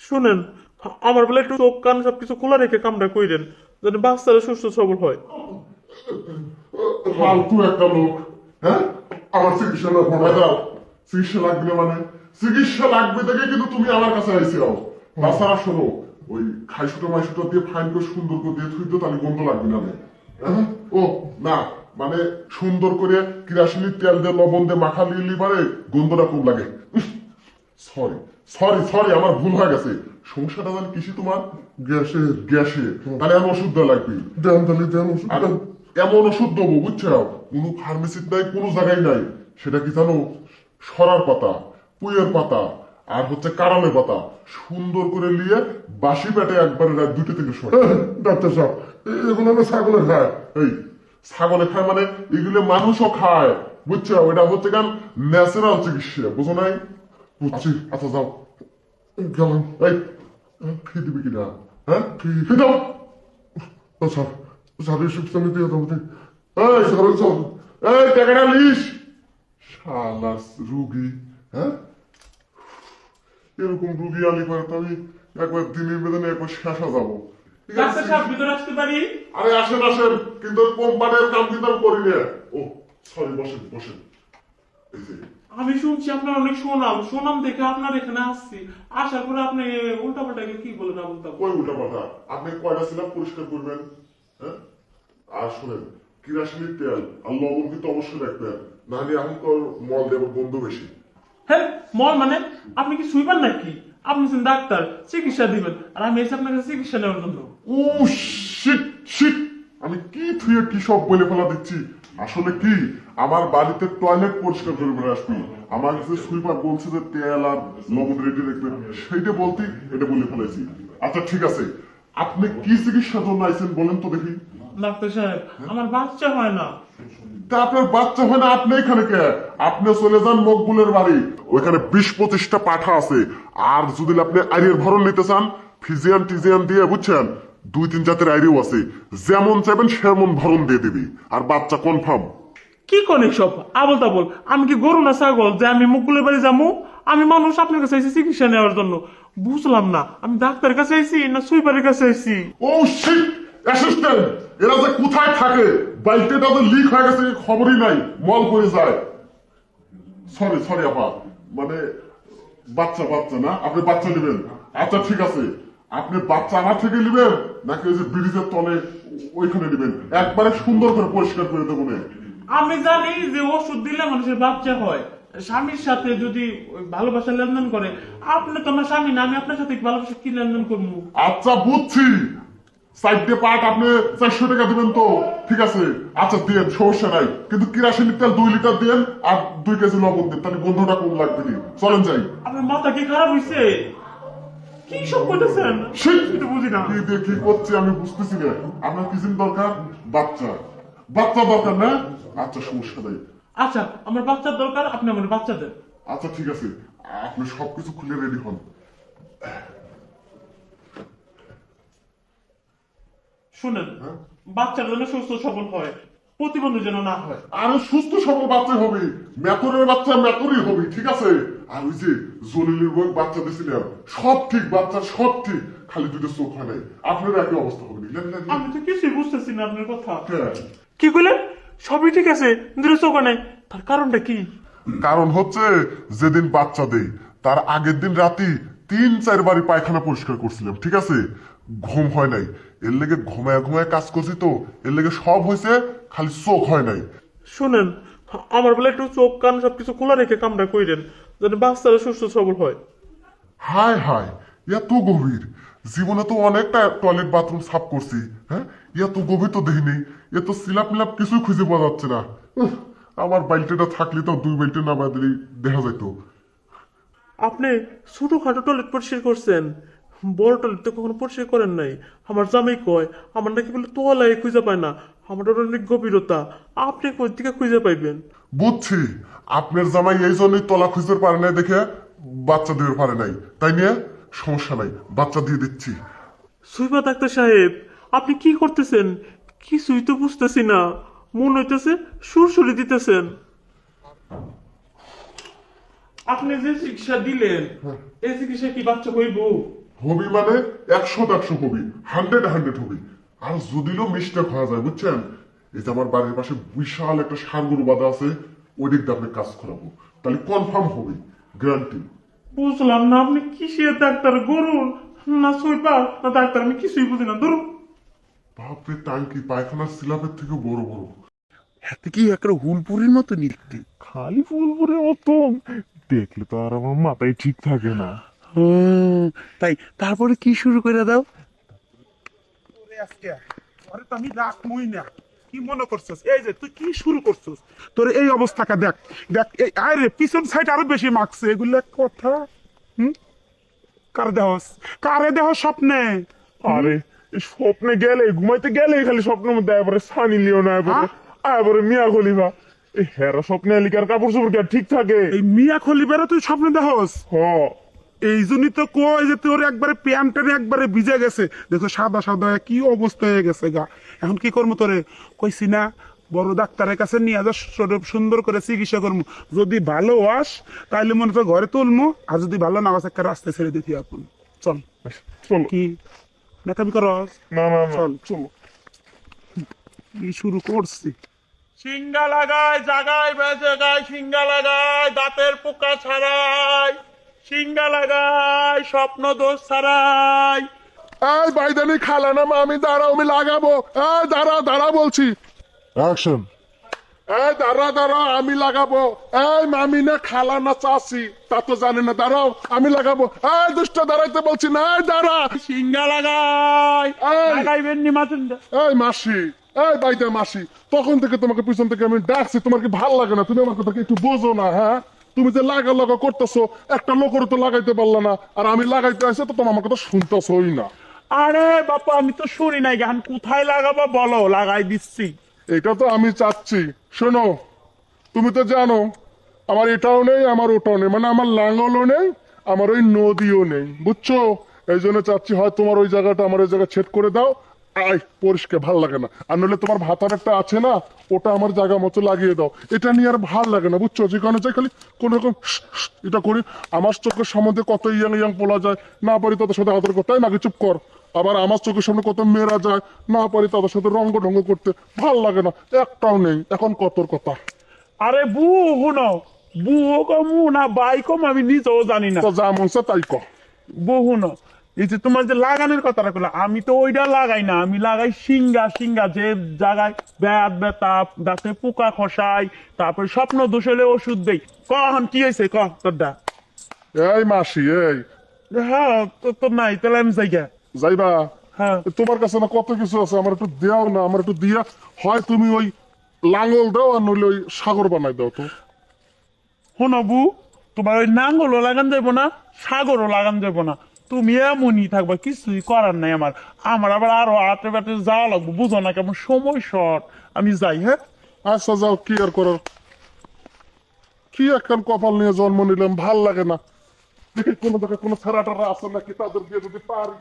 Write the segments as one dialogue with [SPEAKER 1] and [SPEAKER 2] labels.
[SPEAKER 1] শুনেন, আমার বলে একটু চোখ কান সবকিছু খোলা রেখে কামটা কইরেন যাতে বাচ্চারা সুস্থ সবল হয়।
[SPEAKER 2] ফালতু একটা লোক হ্যাঁ? আমার চিকিৎসা না দাও। চিকিৎসা লাগবে মানে? চিকিৎসা লাগবে দেখে কিন্তু তুমি আমার কাছে শোনো, ওই দিয়ে ফাইন করে সুন্দর করে দিয়ে থুই তো তাহলে গন্ধ লাগবে না হ্যাঁ? ও, না মানে সুন্দর করে তেল দিয়ে লবণ দিয়ে মাখা লিলি পারে, গন্ধটা খুব লাগে। সরি সরি সরি আমার ভুল হয়ে গেছে। সমস্যাটা জানি কিসে তোমার? গ্যাসে গ্যাসে। তাহলে আমার ওষুধ দেওয়া লাগবে। দেন তাহলে দেন ওষুধ এমন ওষুধ দেবো বুঝছ? কোনো ফার্মেসির নাই কোনো জায়গায় নাই। সেটা কি জানো? সরার পাতা পুয়ের পাতা আর হচ্ছে কারামের পাতা। সুন্দর করে নিয়ে বাসি পেটে একবারে রাত দুটো থেকে শোয়। ডাক্তার সাহেব এগুলো না ছাগলের খায়? এই ছাগলে খায় মানে এগুলো মানুষও খায় বুঝছ? এটা হচ্ছে কারণ ন্যাচারাল চিকিৎসা বুঝো নাই? বুঝছি আচ্ছা যাও গেলাম এই ফি দিবি কিনা হ্যাঁ ফি ফি দাও ও স্যার স্যার এসব আমি দিয়ে দেবো এই স্যার স্যার এই টাকাটা লিস শালাস রুগী হ্যাঁ এরকম রুগী আলি করে আমি একবার দিনের বেদনে একবার শেষা যাব আরে আসেন আসেন কিন্তু কোম্পানির কাম কিন্তু আমি করি না ও সরি বসেন বসেন এই যে
[SPEAKER 1] আমি শুনছি আপনার অনেক সুনাম। সুনাম দেখে আপনার এখানে আসছি। আসার পরে আপনি উল্টা পাল্টা কি বলেন আবুল তাবুল
[SPEAKER 2] কই উল্টা কথা আপনি কয়টা সিলাপ পরিষ্কার করবেন? হ্যাঁ? আর শোনেন কিরাসিনীর তেল আর লবণ কিন্তু অবশ্যই রাখবেন। নাহলে এখনকার মল দেবার বন্ধ বেশি।
[SPEAKER 1] হ্যাঁ মল মানে? আপনি কি শুইবেন নাকি? আপনি হচ্ছেন ডাক্তার চিকিৎসা দিবেন। আর আমি এসে আপনার কাছে চিকিৎসা নেওয়ার জন্য
[SPEAKER 2] ও শিট শিট! আমি কি থুয়ে কি সব বলে ফেলা দিচ্ছি? আসলে কি? আমার বাড়িতে টয়লেট পরিষ্কার করে বেড়ে আসবি আমার কাছে সুইপার বলছে যে তেল আর লবণ রেডি রাখবেন। সেইটা বলতে এটা বলে ফেলেছি। আচ্ছা ঠিক আছে। আপনি কি চিকিৎসার জন্য আইছেন বলেন তো দেখি।
[SPEAKER 1] ডাক্তার সাহেব আমার বাচ্চা হয় না।
[SPEAKER 2] তা আপনার বাচ্চা হয় না আপনি এখানে কে? আপনি চলে যান মকবুলের বাড়ি। ওইখানে বিশ পঁচিশটা পাঠা আছে। আর যদি আপনি আইরির ভরণ নিতে চান ফিজিয়ান টিজিয়ান দিয়ে বুঝছেন? দুই তিন জাতের আইরিও আছে। যেমন চাইবেন সেমন ভরণ দিয়ে দিবি। আর বাচ্চা কনফার্ম
[SPEAKER 1] কি কোন সব আবল তাবল। আমি কি গরু না ছাগল যে আমি মুকুলের বাড়ি যাব আমি মানুষ আপনার কাছে আইছি চিকিৎসা নেওয়ার জন্য। বুঝলাম না। আমি ডাক্তারের কাছে আইছি না সুইপারের কাছে আইছি?
[SPEAKER 2] ও শিট অ্যাসিস্ট্যান্ট এরা যে কোথায় থাকে? বাইকটা তো লিক হয়ে গেছে খবরই নাই। মল করে যায়। সরি সরি আপা। মানে বাচ্চা বাচ্চা না? আপনি বাচ্চা নেবেন। আচ্ছা ঠিক আছে। আপনি বাচ্চা আমার থেকে নেবেন নাকি ওই যে ব্রিজের তলে ওইখানে নেবেন? একবারে সুন্দর করে পরিষ্কার করে দেবো
[SPEAKER 1] আমি জানি যে ওষুধ দিলে মানুষের বাচ্চা হয়। স্বামীর সাথে যদি ভালোবাসা লেনদেন করে আপনি তো আমার স্বামী না আমি আপনার সাথে ভালোবাসা কি লেনদেন করব?
[SPEAKER 2] আচ্ছা বুঝছি। সাইডে আপনি চারশো টাকা দিবেন তো। ঠিক আছে। আচ্ছা দিন সমস্যা নাই। কিন্তু কিরাসিনের তেল দুই লিটার দিন আর দুই কেজি লবণ দিন। তাহলে গন্ধটা কম লাগবে চলেন যাই।
[SPEAKER 1] আপনার মাথা কি খারাপ হয়েছে কি সব করতেছেন?
[SPEAKER 2] শিট!
[SPEAKER 1] এটা বুঝি না।
[SPEAKER 2] কি কি করছে আমি বুঝতেছি না। আপনার কি দরকার? বাচ্চা। বাচ্চা দরকার না? আচ্ছা সমস্যা নাই।
[SPEAKER 1] আচ্ছা আমার বাচ্চার দরকার আপনি আমার বাচ্চা দেন।
[SPEAKER 2] আচ্ছা ঠিক আছে। আপনি সবকিছু খুলে রেডি হন।
[SPEAKER 1] শুনেন বাচ্চার জন্য সুস্থ সবল হয় প্রতিবন্ধী যেন না হয়।
[SPEAKER 2] আরও সুস্থ সবল বাচ্চা হবে। মেতরের বাচ্চা মেতরই হবে ঠিক আছে? আর ওই যে জলিলের বই বাচ্চা দিয়েছিলেন সব ঠিক বাচ্চা সব ঠিক খালি দুটো চোখ হয় নাই। আপনার একই অবস্থা হবে।
[SPEAKER 1] আমি তো কিছুই বুঝতেছি না আপনার কথা। কি? কইলেন? সবই ঠিক আছে দূরে চোখ নাই। তার কারণটা কি?
[SPEAKER 2] কারণ হচ্ছে যেদিন বাচ্চা দেই তার আগের দিন রাতি তিন চারবারই পায়খানা পরিষ্কার করছিলাম ঠিক আছে? ঘুম হয় নাই। এর লেগে ঘুমায় ঘুমায় কাজ করছি তো এর লেগে সব হয়েছে খালি চোখ হয় নাই।
[SPEAKER 1] শুনেন আমার বলে একটু চোখ কান সবকিছু খোলা রেখে কামটা কইরেন। যাতে বাচ্চারা সুস্থ সবল হয়।
[SPEAKER 2] হায় হায় এত গভীর। জীবনে তো অনেকটা টয়লেট বাথরুম সাফ করছি হ্যাঁ? এত গভীর তো দেখিনি এ তো সিলাপ মিলাপ কিছুই খুঁজে পাওয়া যাচ্ছে না। আমার বাইলটেটা থাকলে তো দুই বাইলটে না বাদলেই দেখা যাইতো।
[SPEAKER 1] আপনি ছোটখাটো টয়লেট পরিষ্কার করছেন। বড় টয়লেট তো কখনো পরিষ্কার করেন নাই। আমার জামাই কয় আমার নাকি বলে তোয়ালাই খুঁজে পায় না। আমার অনেক গভীরতা। আপনি কোন দিকে খুঁজে পাইবেন?
[SPEAKER 2] বুঝছি আপনার জামাই এই জন্যই তলা খুঁজতে পারে নাই দেখে বাচ্চা দিতে পারে নাই তাই নিয়ে সমস্যা নাই বাচ্চা দিয়ে দিচ্ছি।
[SPEAKER 1] সুইবা ডাক্তার সাহেব আপনি কি করতেছেন? কিছুই তো বুঝতেছি না। মনে হইতেছে সুরসুরি দিতেছেন। আপনি যে চিকিৎসা দিলেন এই চিকিৎসা কি বাচ্চা হইব?
[SPEAKER 3] হবি মানে একশো একশো হবি হান্ড্রেড হান্ড্রেড হবি। আর যদিও মিস্টেক হওয়া যায় বুঝছেন? এই যে আমার বাড়ির পাশে বিশাল একটা সার গরু বাঁধা আছে ওই দিক দিয়ে আপনি কাজ করাবো। তাহলে কনফার্ম হবে গ্যারান্টি
[SPEAKER 4] বুঝলাম না আপনি কিসের ডাক্তার? গরু না সইপা না ডাক্তার আমি কিছুই বুঝি না ধরুন।
[SPEAKER 3] বাপরে টাঙ্কি পায়খানার সিলাপের থেকে বড় বড়।
[SPEAKER 5] হাতে কি একটা হুলপুরির মতো নিতে
[SPEAKER 6] খালি ফুলপুরের মতন দেখলে তো আর আমার মাথায় ঠিক থাকে না।
[SPEAKER 5] তাই তারপরে কি শুরু করে দাও?
[SPEAKER 6] আজকে আরে তো আমি রাখমই না। কি মনে করছিস? এই যে তুই কি শুরু করছিস? তোর এই অবস্থাটা দেখ। দেখ এই আরে পিছন সাইড আরও বেশি মাখছে। এগুলো কথা? হুম? কারে দেহ? কারে দেহ স্বপ্নে?
[SPEAKER 7] আরে স্বপ্নে গেলে ঘুমাইতে গেলে খালি স্বপ্নের মধ্যে এবারে সানি লিও না এবারে
[SPEAKER 6] হ্যাঁ?
[SPEAKER 7] এবারে মিয়া খলিফা। এই হেরা স্বপ্নে এলিকার কাপড় চোপড় ঠিক থাকে?
[SPEAKER 6] এই মিয়া খলিবেরা তুই স্বপ্নে দেহস
[SPEAKER 7] হ।
[SPEAKER 6] এই জন্যই তো কই যে তোর একবারে প্যান্টের একবারে ভিজে গেছে। দেখো সাদা সাদা কি অবস্থা হয়ে গেছে গা। এখন কি করব তোরে? কইছি না বড় ডাক্তারের কাছে নিয়ে যা সুন্দর করে চিকিৎসা করব। যদি ভালো আস তাহলে মনে তো ঘরে তুলমু। আর যদি ভালো না আস একটা রাস্তায় ছেড়ে দিতে আপন। চল।
[SPEAKER 7] চলো।
[SPEAKER 6] কি? নেকামি করস?
[SPEAKER 7] না না
[SPEAKER 6] চল।
[SPEAKER 7] চলো।
[SPEAKER 6] কি শুরু করছি?
[SPEAKER 4] সিঙ্গা লাগায় জাগায় বেজে গায় সিঙ্গা লাগায় দাঁতের পোকা ছাড়াই সিঙ্গা লাগাই স্বপ্ন দোষ ছাড়াই।
[SPEAKER 3] এই বাইদানি খালা না আমি দাঁড়াও আমি লাগাবো। এই দাঁড়া দাঁড়া বলছি। অ্যাকশন এই দাঁড়া দাঁড়া আমি লাগাবো। এই মামি না খালা না চাষি তা তো জানে না। দাঁড়াও আমি লাগাবো। এই দুষ্ট দাঁড়াইতে বলছি না এই দাঁড়া।
[SPEAKER 4] সিঙ্গা লাগায়
[SPEAKER 3] এই।
[SPEAKER 4] লাগাইবেন নি মাতুন
[SPEAKER 3] এই মাসি এই বাইদা মাসি তখন থেকে তোমাকে পিছন থেকে আমি ডাকছি তোমার কি ভালো লাগে না? তুমি আমার কথা কি একটু বোঝো না হ্যাঁ? তুমি যে লাগা লাগা করতেছো একটা লোকের তো লাগাইতে পারলা না। আর আমি লাগাইতে আসে তো তোমার আমার কথা শুনতেছই না।
[SPEAKER 4] আরে বাপা আমি তো শুনি নাই গান। কোথায় লাগাবো বলো? লাগাই দিচ্ছি।
[SPEAKER 3] এটা তো আমি চাচ্ছি। শোনো তুমি তো জানো আমার এটাও নেই আমার ওটাও নেই। মানে আমার লাঙ্গলও নেই আমার ওই নদীও নেই। বুঝছ? এই জন্য চাচ্ছি হয় তোমার ওই জায়গাটা আমার ওই জায়গা ছেদ করে দাও। আই পরিষ্কার ভালো লাগে না। আর নইলে তোমার ভাতার একটা আছে না ওটা আমার জায়গা মতো লাগিয়ে দাও। এটা নিয়ে আর ভালো লাগে না বুঝছ? যেখানে যাই খালি কোন রকম এটা করি। আমার চোখের সম্বন্ধে কত ইয়াং ইয়াং বলা যায় না পারি তাদের সাথে আদর করতে। নাকি চুপ কর। আবার আমার চোখের সামনে কত মেয়েরা যায় না পারি তাদের সাথে রঙ্গ ঢঙ্গ করতে। ভালো লাগে না একটাও নেই। এখন কতর কথা।
[SPEAKER 4] আরে বু হুনো বু কমু না বাই কম আমি নিজেও জানি না।
[SPEAKER 3] তো যা মনসা তাই কর।
[SPEAKER 4] বহুন এই যে তোমার যে লাগানোর কথাটা বললা আমি তো ওইটা লাগাই না আমি লাগাই সিঙ্গা সিঙ্গা যে জায়গায় ব্যাত ব্যথা দাঁতে পোকা খসাই তারপরে স্বপ্ন দোষ হলে ওষুধ দেই। কখন কি হয়েছে ক তোরটা
[SPEAKER 3] এই মাসি এই।
[SPEAKER 4] হ্যাঁ তো তো নাই তাহলে আমি যাই গে।
[SPEAKER 3] যাইবা?
[SPEAKER 4] হ্যাঁ।
[SPEAKER 3] তোমার কাছে না কত কিছু আছে? আমার একটু দেও না আমার একটু দিয়া। হয় তুমি ওই লাঙ্গল দাও আর নইলে ওই সাগর বানাই দাও তো।
[SPEAKER 4] শোনো বু তোমার ওই নাঙ্গলও লাগান যাব না সাগরও লাগান যাব না। তুমি এমনই থাকবা কিছুই করার নাই আমার। আমার আবার আরও হাতে বাটে যাওয়া লাগবো বুঝো না কেমন সময় শর্ট। আমি যাই হ্যাঁ?
[SPEAKER 3] আচ্ছা যাও কি আর করার? কি একখান কপাল নিয়ে জন্ম নিলাম ভালো লাগে না। দেখি কোনো জায়গায় কোনো ছাড়া টারা আছে নাকি তাদের দিয়ে যদি পারি।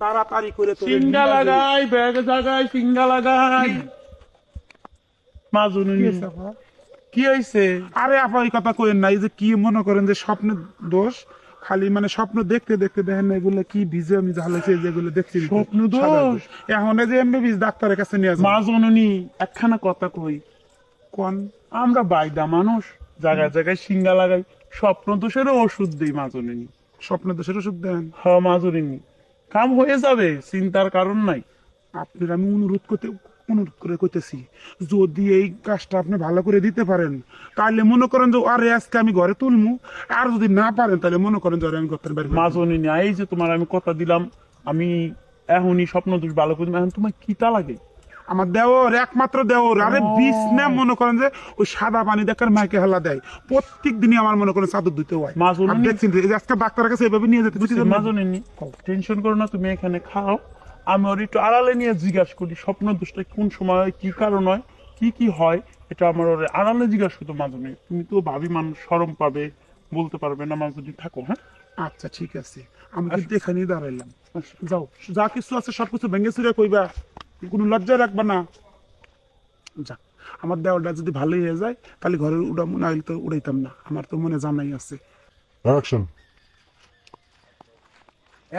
[SPEAKER 6] তাড়াতাড়ি করে
[SPEAKER 4] সিঙ্গা লাগাই ব্যাগ জাগাই সিঙ্গা লাগাই। মাজুনি কি হয়েছে?
[SPEAKER 6] আরে আপা এই কথা কইেন না এই যে কি মনে করেন যে স্বপ্নের দোষ? খালি মানে স্বপ্ন দেখতে দেখতে দেখেন এগুলো কি ভিজে আমি ঝালেছে যেগুলো দেখছি
[SPEAKER 4] স্বপ্ন দোষ?
[SPEAKER 6] এখন যে এমবিবিএস ডাক্তারের কাছে নিয়ে যান
[SPEAKER 4] মাজুনি একখানা কথা কই।
[SPEAKER 6] কোন?
[SPEAKER 4] আমরা বাইদা মানুষ জায়গায় জায়গায় সিঙ্গা লাগাই। স্বপ্ন দোষেরও ওষুধ দিই মাজুনি
[SPEAKER 6] স্বপ্ন দোষের ওষুধ দেন?
[SPEAKER 4] হ্যাঁ মাজুনি কাম হয়ে যাবে চিন্তার কারণ নাই।
[SPEAKER 6] আপনার আমি অনুরোধ করতে অনুরোধ করে কইতেছি যদি এই কাজটা আপনি ভালো করে দিতে পারেন তাহলে মনে করেন যে আরে আজকে আমি ঘরে তুলমু। আর যদি না পারেন তাহলে মনে করেন যে আমি করতে পারি।
[SPEAKER 4] মাজুনি এই যে তোমার আমি কথা দিলাম আমি এখনই স্বপ্ন দোষ ভালো করি এখন তোমার কিতা লাগে?
[SPEAKER 6] আমার দেওর একমাত্র দেওর। আরে বিষ না মনে করেন যে ওই সাদা পানি দেখার মাইকে হেলা দেয়। প্রত্যেক দিনই আমার মনে করেন চাদর দিতে হয়। এই যে আজকে ডাক্তারের কাছে এভাবে নিয়ে যেতে বুঝছি
[SPEAKER 4] মাজুনি টেনশন করো না তুমি এখানে খাও। আমি ওর একটু আড়ালে নিয়ে জিজ্ঞাসা করি স্বপ্ন দোষটা কোন সময় হয় কি কারণ হয় কি কি হয় এটা আমার ওর আড়ালে জিজ্ঞাসা করতো মাজুনি তুমি তো ভাবি মানুষ সরম পাবে বলতে পারবে না মাজুনি থাকো হ্যাঁ?
[SPEAKER 6] আচ্ছা ঠিক আছে। আমি কিন্তু এখানেই দাঁড়াইলাম। যাও যা কিছু আছে সব কিছু ভেঙে চুরে কইবা কোনো লজ্জা রাখবা না। যাক আমার দেওয়াটা যদি ভালোই হয়ে যায় তাহলে ঘরের উড়া মনে হইলে তো উড়াইতাম না আমার তো মনে জানাই আছে।
[SPEAKER 3] অ্যাকশন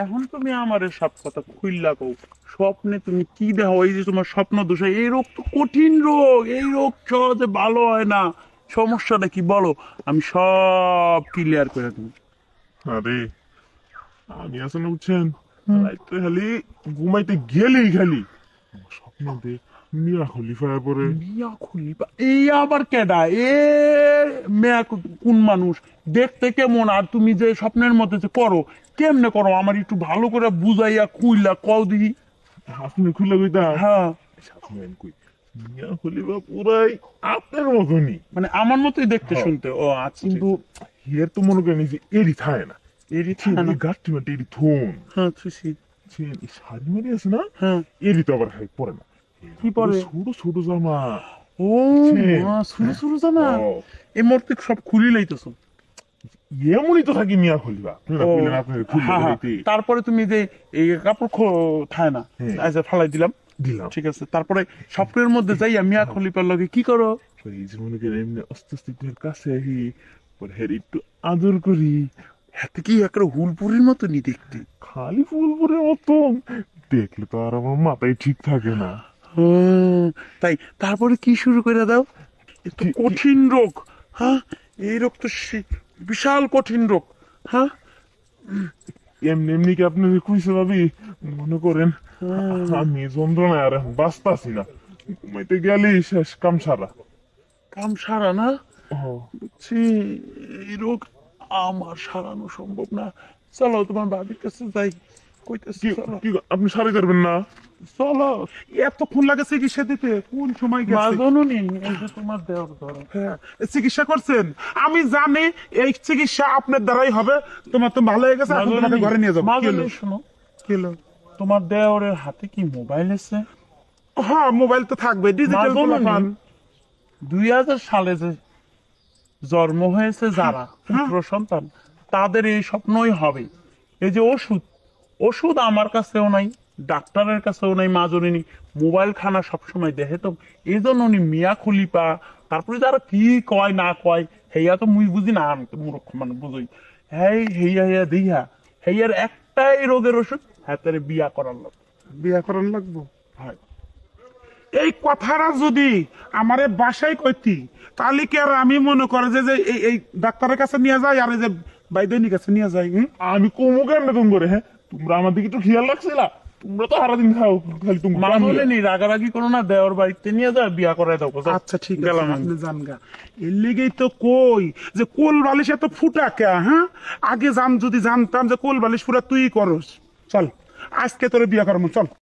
[SPEAKER 4] এখন তুমি আমার সব কথা খুললা কও। স্বপ্নে তুমি কি দেখো? এই যে তোমার স্বপ্ন দোষা এই রোগ তো কঠিন রোগ এই রোগ সহজে ভালো হয় না। সমস্যাটা কি বলো? আমি সব ক্লিয়ার করে দিই
[SPEAKER 7] আরে আমি আসলে রাইতে খালি ঘুমাইতে গেলেই খালি। স্বপ্ন দে মিয়া খলিফায় পরে।
[SPEAKER 4] মিয়া খলিফা এই আবার কেডা? এ মেয়া কোন মানুষ? দেখতে কেমন? আর তুমি যে স্বপ্নের মধ্যে যে করো কেমনে করো? আমার একটু ভালো করে বুঝাইয়া খুইলা কও দিই
[SPEAKER 7] আপনি খুলে কইতা?
[SPEAKER 4] হ্যাঁ।
[SPEAKER 7] কই? মিয়া খলিফা পুরাই আপনার মতনই।
[SPEAKER 4] মানে আমার মতোই দেখতে শুনতে। ও আচ্ছা
[SPEAKER 7] কিন্তু হিয়ার তো মনে করেন যে এরি থায় না।
[SPEAKER 4] এরই থাকে না।
[SPEAKER 7] গাঠটি এরি থোন
[SPEAKER 4] হ্যাঁ
[SPEAKER 7] শাড়ি মারি আছে না?
[SPEAKER 4] হ্যাঁ।
[SPEAKER 7] এরি তো আবার পরে না।
[SPEAKER 4] কি?
[SPEAKER 7] ছোট ছোট জামা
[SPEAKER 4] ও মা
[SPEAKER 7] ও,
[SPEAKER 4] এই মুহূর্তে সব খুলি লাইতেছো?
[SPEAKER 7] এমনই তো থাকি মিয়া খলিফা আপনি না
[SPEAKER 4] ও,
[SPEAKER 7] কইলেন আপনার খুলে
[SPEAKER 4] হ্যাঁ, হ্যাঁ। তারপরে তুমি যে এই কাপড় খো- থায় না
[SPEAKER 7] হ্যাঁ।
[SPEAKER 4] আচ্ছা ফালাই দিলাম।
[SPEAKER 7] দিলাম।
[SPEAKER 4] ঠিক আছে তারপরে স্বপ্নের মধ্যে যাইয়া মিয়া খলিফার লগে কি করো?
[SPEAKER 7] করেন এমনি কাছে আহি পরে হের একটু আদর করি।
[SPEAKER 4] হাতে কি একটা হুলপুরির মতনই দেখতে?
[SPEAKER 7] খালি ফুল পরে মতন। দেখলে তো আর আমার মাথায় ঠিক থাকে না।
[SPEAKER 4] তাই তারপরে কি শুরু করে দাও? এ তো
[SPEAKER 7] কি- কি-
[SPEAKER 4] কঠিন রোগ হ্যাঁ? এই রোগ তো বিশাল কঠিন রোগ হ্যাঁ?
[SPEAKER 7] এমনি এমনি কি আপনি কইছে ভাবি? মনে করেন আমি যন্ত্রণায় আর এখন বাঁচতাছি না। ঘুমাইতে গেলেই শেষ কাম সারা
[SPEAKER 4] কাম সারা না বুঝছি এই রোগ আমার সারানো সম্ভব না। চলো তোমার বাবির কাছে যাই। কইতেছি
[SPEAKER 7] কি আপনি সারি করবেন না?
[SPEAKER 4] চলো
[SPEAKER 6] এতক্ষণ লাগে চিকিৎসা দিতে? কোন সময় গেছে?
[SPEAKER 4] জননী এই যে তোমার দেওয়ার ধরো
[SPEAKER 6] হ্যাঁ, চিকিৎসা করছেন? আমি জানি এই চিকিৎসা আপনার দ্বারাই হবে। তোমার তো ভালো হয়ে গেছে এখন তোমাকে ঘরে নিয়ে যাব।
[SPEAKER 4] শোনো। তোমার দেওরের হাতে কি মোবাইল আছে?
[SPEAKER 6] হ্যাঁ মোবাইল তো থাকবে ডিজিটাল
[SPEAKER 4] দুই হাজার সালে যে জন্ম হয়েছে যারা পুত্র সন্তান তাদের এই স্বপ্নই হবে। এই যে ওষুধ ওষুধ আমার কাছেও নাই ডাক্তারের কাছেও নাই মা জননী। মোবাইল খানা সবসময় দেখে তো এই জন্য উনি মিয়া খুলিপা তারপরে যারা কি কয় না কয় হেয়া তো মুই বুঝি না আমি তো মূর্খ মানে বুঝই। হেই হেয়া হেয়া দিয়া হেয়ার একটাই রোগের ওষুধ হাতের বিয়া করার লোক
[SPEAKER 6] বিয়া করার লাগবো? এই কথাটা যদি আমারে বাসায় কইতি তাহলে কি আর আমি মনে করে যে যে এই ডাক্তারের কাছে নিয়ে যাই আর এই যে বাইদনির কাছে নিয়ে যাই হুম?
[SPEAKER 7] আমি কমু কেন করে হ্যাঁ? তোমরা আমার দিকে একটু খেয়াল রাখছিলা? তোমরা তো সারাদিন খাও খালি তুমি
[SPEAKER 4] মা বলেনি রাগারাগি করো না দেওর বাড়িতে নিয়ে যা বিয়া করাই দাও
[SPEAKER 6] আচ্ছা ঠিক আছে
[SPEAKER 4] গেলাম
[SPEAKER 6] আপনি জান গা। এর লেগেই তো কই যে কোল বালিশ এত ফুটা কে হ্যাঁ? আগে জান যদি জানতাম যে কোল বালিশ পুরা তুই করস। চল আজকে তোরে বিয়া করব চল।